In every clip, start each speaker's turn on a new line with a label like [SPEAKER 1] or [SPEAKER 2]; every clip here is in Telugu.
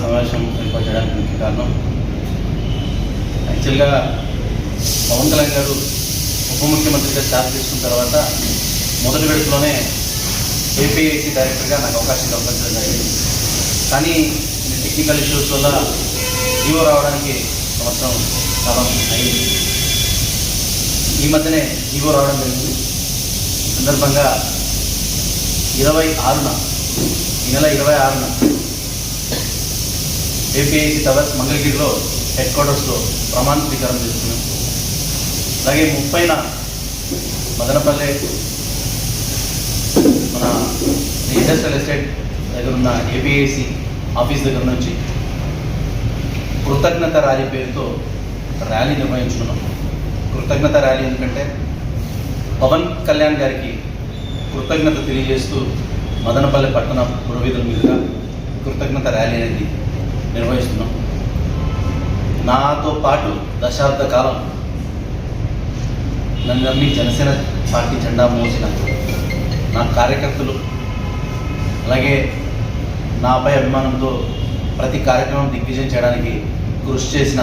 [SPEAKER 1] సమావేశం ఏర్పాటు చేయడానికి ముఖ్య కారణం. యాక్చువల్గా పవన్ కళ్యాణ్ గారు ఉప ముఖ్యమంత్రిగా ఛార్జ్ తీసుకున్న తర్వాత మొదటి విడతలోనే ఏపీఐసి డైరెక్టర్గా నాకు అవకాశం కల్పించడం జరిగింది. కానీ టెక్నికల్ ఇష్యూస్ వల్ల జీవో రావడానికి సంవత్సరం కాలం అయింది. ఈ మధ్యనే జీవో రావడం జరిగింది. సందర్భంగా ఇరవై ఆరున ఈ నెల ఇరవై ఆరున ఏపీఐసి టవర్స్ మంగళగిరిలో హెడ్ క్వార్టర్స్లో ప్రమాణ స్వీకారం చేస్తున్నాం అలాగే ముప్పైన మదనపల్లె మన ఇండస్ట్రియల్ ఎస్టేట్ దగ్గర ఉన్న ఏపీఐసి ఆఫీస్ దగ్గర నుంచి కృతజ్ఞత ర్యాలీ పేరుతో ర్యాలీ నిర్వహించుకున్నాం. కృతజ్ఞత ర్యాలీ ఎందుకంటే పవన్ కళ్యాణ్ గారికి కృతజ్ఞత తెలియజేస్తూ మదనపల్లె పట్టణ పురవీధుల మీదుగా కృతజ్ఞత ర్యాలీ అనేది నిర్వహిస్తున్నాం. నాతో పాటు దశాబ్ద కాలం నన్ను నమ్మి జనసేన పార్టీ జెండా మోసిన నా కార్యకర్తలు అలాగే నాపై అభిమానంతో ప్రతి కార్యక్రమం దిగ్విజయం చేయడానికి కృషి చేసిన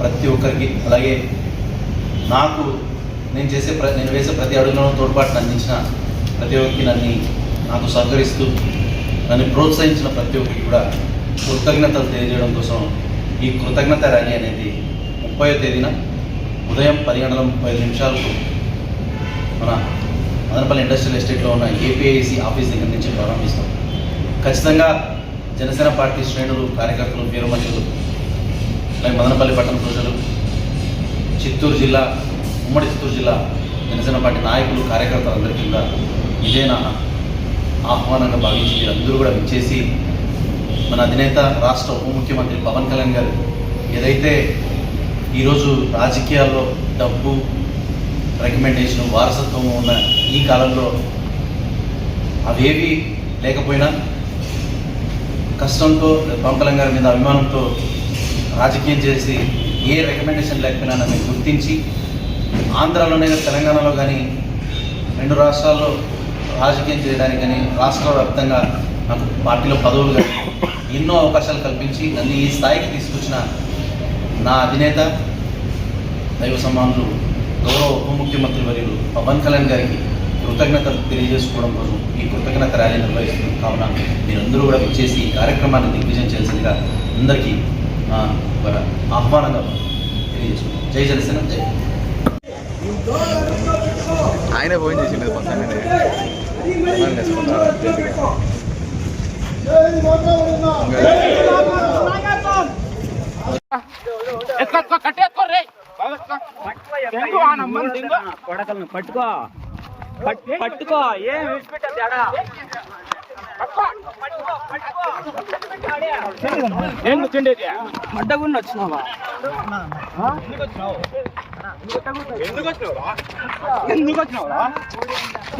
[SPEAKER 1] ప్రతి ఒక్కరికి అలాగే నాకు నేను చేసే ప్ర నేను వేసే ప్రతి అడుగులోనూ తోడ్పాటును అందించిన ప్రతి ఒక్కరికి నన్ను నాకు సహకరిస్తూ నన్ను ప్రోత్సహించిన ప్రతి ఒక్కరికి కూడా కృతజ్ఞతలు తెలియజేయడం కోసం ఈ కృతజ్ఞత ర్యాలీ అనేది ముప్పై తేదీన ఉదయం పది గంటల ముప్పై ఐదు నిమిషాలకు మన మదనపల్లి ఇండస్ట్రియల్ ఎస్టేట్లో ఉన్న ఏపీఐసి ఆఫీస్ దగ్గర నుంచి ప్రారంభిస్తాం. ఖచ్చితంగా జనసేన పార్టీ శ్రేణులు కార్యకర్తలు వీరమతులు అలాగే మదనపల్లి పట్టణ ప్రజలు చిత్తూరు జిల్లా ఉమ్మడి చిత్తూరు జిల్లా జనసేన పార్టీ నాయకులు కార్యకర్తలందరికీ కూడా ఇదే నా ఆహ్వానంగా భావించి మీరందరూ కూడా విచ్చేసి మన అధినేత రాష్ట్ర ఉప ముఖ్యమంత్రి పవన్ కళ్యాణ్ గారు ఏదైతే ఈరోజు రాజకీయాల్లో డబ్బు రికమెండేషన్ వారసత్వం ఉన్న ఈ కాలంలో అవేవి లేకపోయినా కష్టంతో పవన్ కళ్యాణ్ గారి మీద అభిమానంతో రాజకీయం చేసి ఏ రికమెండేషన్ లేకపోయినా నన్ను గుర్తించి ఆంధ్రాలోనే తెలంగాణలో కానీ రెండు రాష్ట్రాల్లో రాజకీయం చేయడానికి కానీ రాష్ట్ర వ్యాప్తంగా నాకు పార్టీలో పదవులు కానీ ఎన్నో అవకాశాలు కల్పించి నన్ను ఈ స్థాయికి తీసుకొచ్చిన నా అధినేత దైవ సమానులు గౌరవ ఉప ముఖ్యమంత్రి వర్యులు పవన్ కళ్యాణ్ గారికి కృతజ్ఞతలు తెలియజేసుకోవడం కోసం ఈ కృతజ్ఞత ర్యాలీ నిర్వహిస్తున్నాం కావున మీరందరూ కూడా విచ్చేసి ఈ కార్యక్రమాన్ని దిగ్విజయం చేయాల్సిందిగా అందరికీ ఆహ్వానంగా తెలియజేసుకున్నాం జై జనసేన జై
[SPEAKER 2] ఆయనే ఫోన్ చేసిండు పక్కనే.
[SPEAKER 3] కొడకలను పట్టుకో పట్- పట్టుకో ఏం విడిచిపెట్టద్దు ఎడా ఏం మడ్డగుండి వచ్చినావా ఎందుకు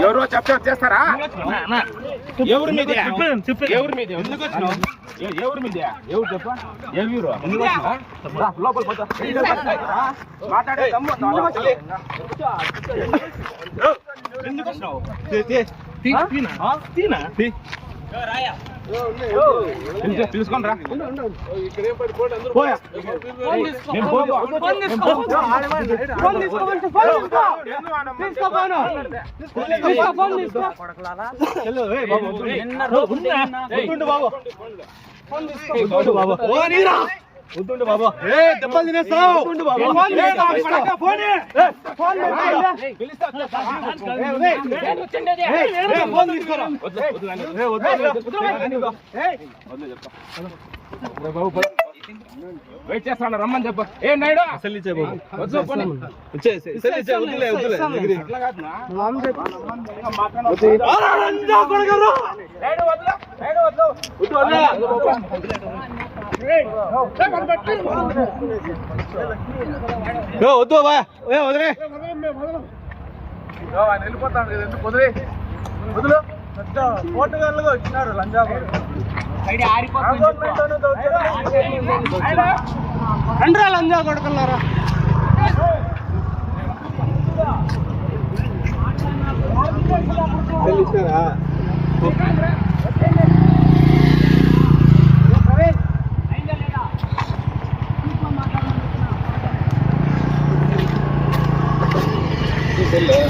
[SPEAKER 3] ఎవరో చేస్తారా ఎవరి మీద ఎవరి మీద? ఎందుకు వచ్చినావు ఎవరి మీద ఎవరు చెప్ప ఏ వీరు ఎందుకు వచ్చినావు రా, లోపల పోతా మాట్లాడే? ఎందుకు వచ్చినావు? తీనా? తీ. పిలుచు- పిలుచుకొని రా. పోయా. నేను పోను. నేను పోను. వెళ్ళు, ఏయ్ బాబు. వద్దుండు బాబు. ఏ, దెబ్బలు తినేస్తావు. వద్దుండు బాబు. ఏ, నా పడక, ఫోన్. ఏ, పిలిస్తే. ఏ, ఫోన్ తీసుకోరా. వద్దు, వద్దు. ఏ, వద్దు, వద్దు. చెప్తా. బాబు. వెయిట్ చేస్తాను రమ్మని చెప్పు ఏ నాయుడు సెల్లిచ్చే బాబు వద్దు పోనీ. వద్దులే వద్దులే అట్లా కాదు నా. వద్దు. అలా రంజా కొడగరు. నాయుడు వద్దులే. నాయుడు వద్దు. వద్దు, వద్దులే. ఏ, వద్దు వదిలే. వెళ్ళిపోతాను ఎందుకు వదిలే? వదులు. పెద్ద పోటుగాళ్ళుగా వచ్చినారు లంజాబు రండ్రా లంజా కొడుకున్నారా செல்லு.